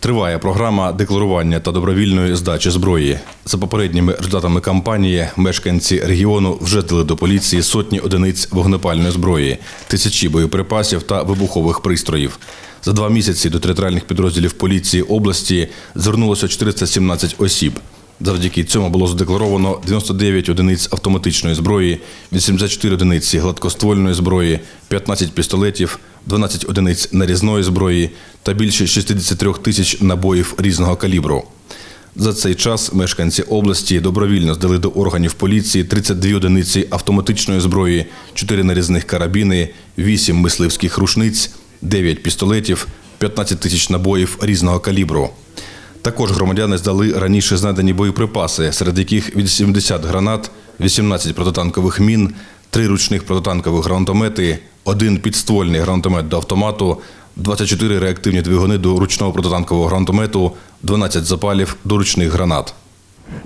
Триває програма декларування та добровільної здачі зброї. За попередніми результатами кампанії мешканці регіону вже дали до поліції сотні одиниць вогнепальної зброї, тисячі боєприпасів та вибухових пристроїв. За два місяці до територіальних підрозділів поліції області звернулося 417 осіб. Завдяки цьому було задекларовано 99 одиниць автоматичної зброї, 84 одиниці гладкоствольної зброї, 15 пістолетів, 12 одиниць нарізної зброї та більше 63 тисяч набоїв різного калібру. За цей час мешканці області добровільно здали до органів поліції 32 одиниці автоматичної зброї, 4 нарізних карабіни, 8 мисливських рушниць, 9 пістолетів, 15 тисяч набоїв різного калібру. Також громадяни здали раніше знадані боєприпаси, серед яких 80 гранат, 18 протитанкових мін, 3 ручних протитанкових гранатомети, один підствольний гранатомет до автомату, 24 реактивні двигуни до ручного протитанкового гранатомету, 12 запалів до ручних гранат.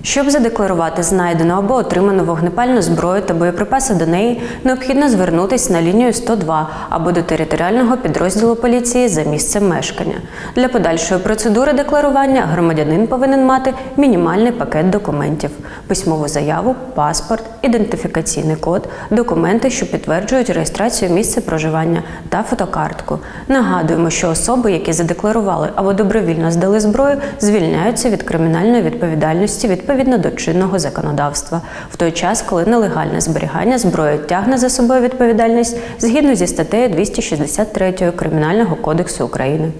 Щоб задекларувати знайдену або отриману вогнепальну зброю та боєприпаси до неї, необхідно звернутися на лінію 102 або до територіального підрозділу поліції за місцем мешкання. Для подальшої процедури декларування громадянин повинен мати мінімальний пакет документів: письмову заяву, паспорт, ідентифікаційний код, документи, що підтверджують реєстрацію місця проживання та фотокартку. Нагадуємо, що особи, які задекларували або добровільно здали зброю, звільняються від кримінальної відповідальності відповідно до чинного законодавства, в той час, коли нелегальне зберігання зброї тягне за собою відповідальність згідно зі статтею 263 Кримінального кодексу України.